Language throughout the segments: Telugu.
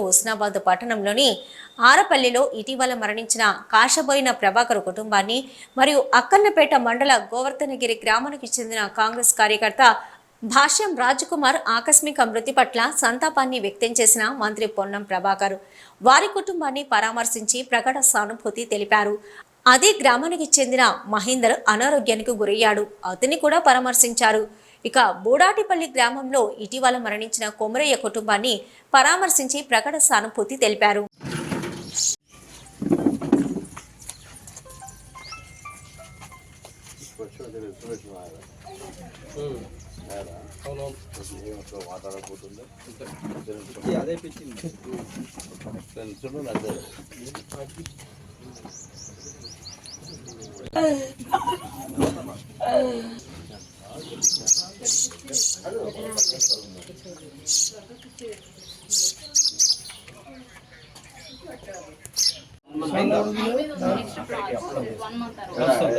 హుస్నాబాద్ పట్టణంలోని ఆరపల్లిలో ఇటీవల మరణించిన కాశబోయిన ప్రభాకర్ కుటుంబాన్ని మరియు అక్కన్నపేట మండల గోవర్ధనగిరి గ్రామానికి చెందిన కాంగ్రెస్ కార్యకర్త భాష్యం రాజకుమార్ ఆకస్మిక మృతి పట్ల సంతాపాన్ని వ్యక్తం చేసిన మంత్రి పొన్నం ప్రభాకర్. వారి కుటుంబాన్ని పరామర్శించి ప్రకట సానుభూతి తెలిపారు. అదే గ్రామానికి చెందిన మహేందర్ అనారోగ్యానికి గురయ్యాడు. అతన్ని కూడా పరామర్శించారు. ఇక బూడాటిపల్లి గ్రామంలో ఇటీవల మరణించిన కొమరయ్య కుటుంబాన్ని పరామర్శించి ప్రకట సానుభూతి తెలిపారు. అదే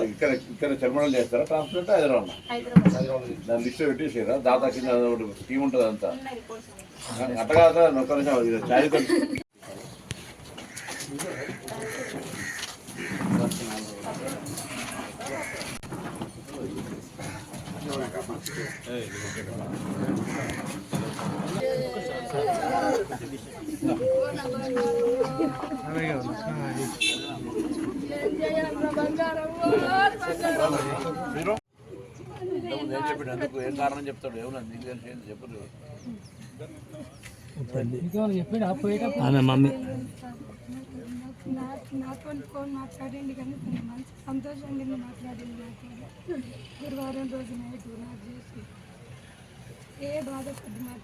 ఇక్కడ ఇక్కడ చర్మలు చేస్తారా? ట్రాన్స్ప్లాంట్ హైదరాబాద్. దాని లిస్ట్ పెట్టేసారా దాదా కింద ఒకటి టీం ఉంటుంది అంతా అట్టగా చాయ్ కలిసి నేను చెప్పాడు. ఎందుకు ఏం కారణం చెప్తాడు ఏమన్నా నీకు తెలిసి ఏంది చెప్పదు ఆమె మమ్మీ. నా నాతో ఫోన్ మాట్లాడింది కానీ తను మంచి సంతోషంగా మాట్లాడింది నాతో. గురువారం రోజు నైట్ నాకు చేసి ఏ బాధ పెద్ద మాట